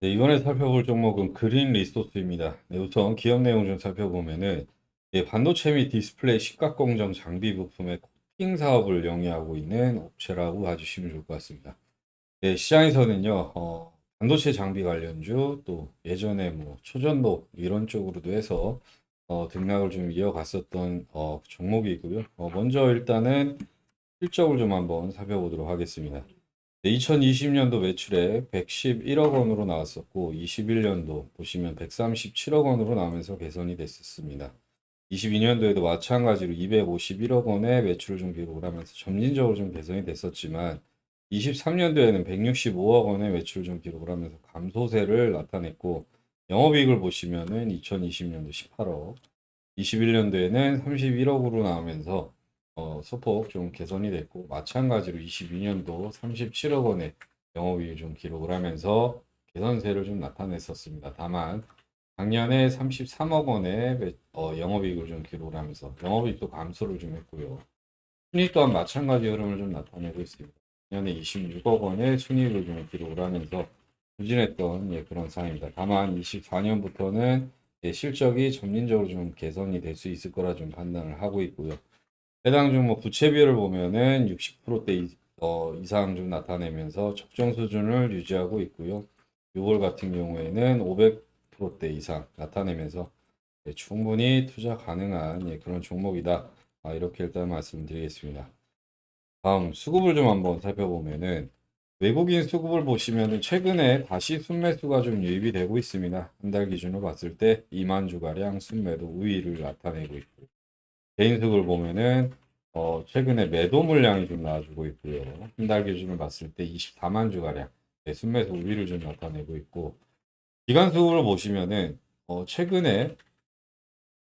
네, 이번에 살펴볼 종목은 그린 리소스입니다. 네, 우선 기업 내용 좀 살펴보면은 예, 반도체 및 디스플레이 시각 공정 장비 부품의 코팅 사업을 영위하고 있는 업체라고 봐주시면 좋을 것 같습니다. 네, 시장에서는요, 어, 반도체 장비 관련주 또 예전에 뭐 초전도 이런 쪽으로도 해서 어, 등락을 좀 이어갔었던 어, 종목이고요. 어, 먼저 일단은 실적을 좀 한번 살펴보도록 하겠습니다. 2020년도 매출액 111억 원으로 나왔었고 21년도 보시면 137억 원으로 나오면서 개선이 됐었습니다. 22년도에도 마찬가지로 251억 원의 매출을 좀 기록을 하면서 점진적으로 좀 개선이 됐었지만 23년도에는 165억 원의 매출을 좀 기록을 하면서 감소세를 나타냈고 영업이익을 보시면은 2020년도 18억, 21년도에는 31억으로 나오면서 어, 소폭 좀 개선이 됐고 마찬가지로 22년도 37억 원의 영업이익을 좀 기록을 하면서 개선세를 좀 나타냈었습니다. 다만 작년에 33억 원의 매- 어, 영업이익을 좀 기록을 하면서 영업이익도 감소를 좀 했고요. 순이익 또한 마찬가지 흐름을 좀 나타내고 있습니다. 작년에 26억 원의 순이익을 좀 기록을 하면서 부진했던 예, 그런 상황입니다. 다만 24년부터는 예, 실적이 점진적으로 좀 개선이 될 수 있을 거라 좀 판단을 하고 있고요. 해당 종목 부채 비율을 보면은 60%대 이, 어, 이상 좀 나타내면서 적정 수준을 유지하고 있고요. 6월 같은 경우에는 500%대 이상 나타내면서 예, 충분히 투자 가능한 예, 그런 종목이다. 아, 이렇게 일단 말씀드리겠습니다. 다음 수급을 좀 한번 살펴보면은 외국인 수급을 보시면은 최근에 다시 순매수가 좀 유입이 되고 있습니다. 한 달 기준으로 봤을 때 2만 주가량 순매도 우위를 나타내고 있고 개인 수급을 보면은 어, 최근에 매도 물량이 좀 나와주고 있고요. 한 달 기준으로 봤을 때 24만 주가량 네, 순매수 우위를 좀 나타내고 있고 기간 수급을 보시면은 어, 최근에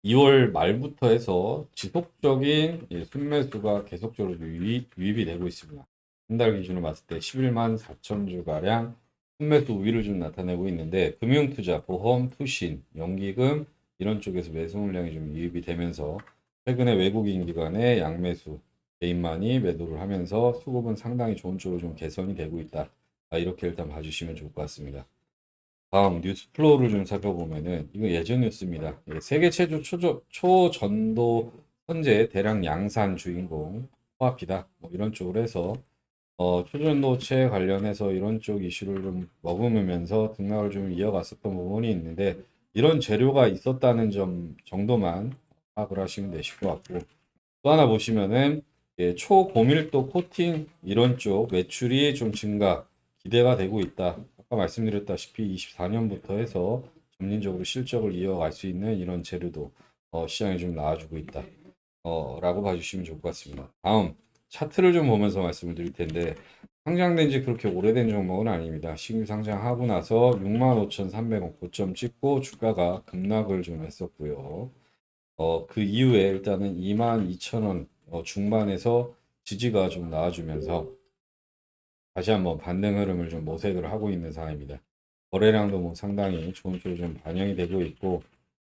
2월 말부터 해서 지속적인 예, 순매수가 계속적으로 유입, 유입 이 되고 있습니다. 한 달 기준으로 봤을 때 11만 4천 주가량 순매수 우위를 좀 나타내고 있는데 금융투자, 보험, 투신, 연기금 이런 쪽에서 매수 물량이 좀 유입이 되면서 최근에 외국인 기관의 양매수 개인만이 매도를 하면서 수급은 상당히 좋은 쪽으로 좀 개선이 되고 있다. 아, 이렇게 일단 봐주시면 좋을 것 같습니다. 다음 뉴스 플로우를 좀 살펴보면은 이거 예전 뉴스입니다. 예, 세계 최초 초저, 초전도 현재 대량 양산 주인공 코앞이다. 뭐 이런 쪽으로 해서 어, 초전도체 관련해서 이런 쪽 이슈를 좀 머금으면서 등락을 좀 이어갔었던 부분이 있는데 이런 재료가 있었다는 점 정도만 파악을 하시면 되실 것 같고 또 하나 보시면은 예, 초고밀도 코팅 이런 쪽 매출이 좀 증가 기대가 되고 있다. 아까 말씀드렸다시피 24년부터 해서 점진적으로 실적을 이어갈 수 있는 이런 재료도 어, 시장에 좀 나와주고 있다. 어, 라고 봐주시면 좋을 것 같습니다. 다음 차트를 좀 보면서 말씀을 드릴 텐데 상장된 지 그렇게 오래된 종목은 아닙니다. 신규 상장하고 나서 65,300원 고점 찍고 주가가 급락을 좀 했었고요. 어, 그 이후에 일단은 22,000원 어, 중반에서 지지가 좀 나와주면서 다시 한번 반등 흐름을 좀 모색을 하고 있는 상황입니다. 거래량도 뭐 상당히 좋은 쪽으로 좀 반영이 되고 있고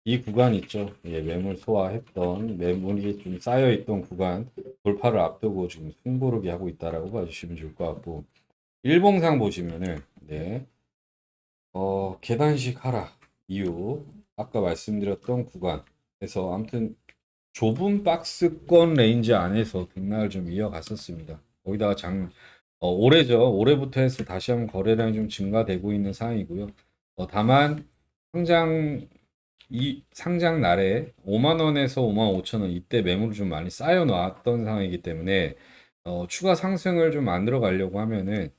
이 구간 있죠. 예, 매물 소화했던 매물이 좀 쌓여 있던 구간 돌파를 앞두고 지금 승부르기 하고 있다라고 봐주시면 좋을 것 같고 일봉상 보시면은 네, 어, 계단식 하락 이후 아까 말씀드렸던 구간 에서 아무튼 좁은 박스권 레인지 안에서 등락을 좀 이어갔었습니다. 거기다가 장 어, 올해죠. 올해부터 해서 다시 한번 거래량이 좀 증가되고 있는 상황이고요. 어, 다만 상장 이 상장 날에 5만 원에서 5만 5천 원 이때 매물이 좀 많이 쌓여 놨던 상황이기 때문에 어, 추가 상승을 좀 만들어 가려고 하면은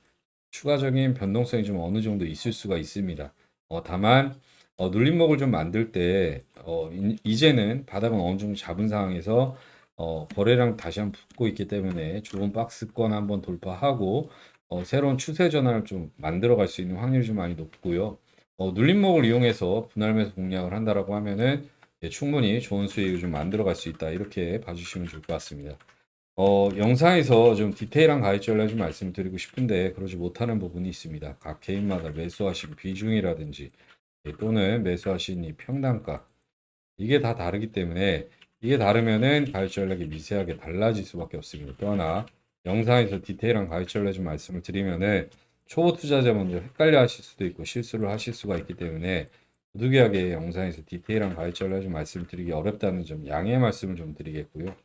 추가적인 변동성이 좀 어느 정도 있을 수가 있습니다. 어, 다만 어, 눌림목을 좀 만들 때 어, 이- 이제는 바닥은 어느 정도 잡은 상황에서 어, 거래량 다시 한번 붙고 있기 때문에 좁은 박스권 한번 돌파하고 어, 새로운 추세 전환을 좀 만들어 갈 수 있는 확률이 좀 많이 높고요. 어, 눌림목을 이용해서 분할 매수 공략을 한다라고 하면은 예, 충분히 좋은 수익을 좀 만들어 갈 수 있다. 이렇게 봐주시면 좋을 것 같습니다. 어, 영상에서 좀 디테일한 가입 전략 좀 말씀드리고 싶은데 그러지 못하는 부분이 있습니다. 각 개인마다 매수하신 비중이라든지 예, 또는 매수하신 이 평단가 이게 다 다르기 때문에 이게 다르면은 가입 전략이 미세하게 달라질 수밖에 없습니다. 또 하나 영상에서 디테일한 가입 전략 좀 말씀을 드리면은 초보 투자자분들 헷갈려 하실 수도 있고 실수를 하실 수가 있기 때문에 부득이하게 영상에서 디테일한 가이드를 좀 말씀드리기 어렵다는 점 양해 말씀을 좀 드리겠고요.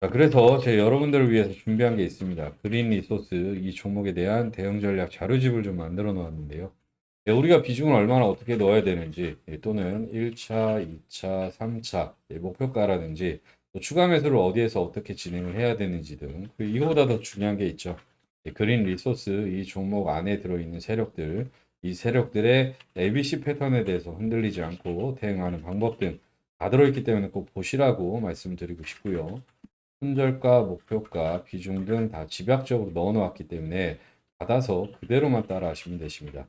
자, 그래서 제 여러분들을 위해서 준비한 게 있습니다. 그린 리소스 이 종목에 대한 대응 전략 자료집을 좀 만들어 놓았는데요. 예, 우리가 비중을 얼마나 어떻게 넣어야 되는지 예, 또는 1차, 2차, 3차 예, 목표가라든지 또 추가 매수를 어디에서 어떻게 진행을 해야 되는지 등 그리고 이거보다 더 중요한 게 있죠. 예, 그린 리소스 이 종목 안에 들어있는 세력들 이 세력들의 ABC 패턴에 대해서 흔들리지 않고 대응하는 방법 등 다 들어있기 때문에 꼭 보시라고 말씀드리고 싶고요. 손절가, 목표가, 비중 등 다 집약적으로 넣어 놓았기 때문에 받아서 그대로만 따라 하시면 되십니다.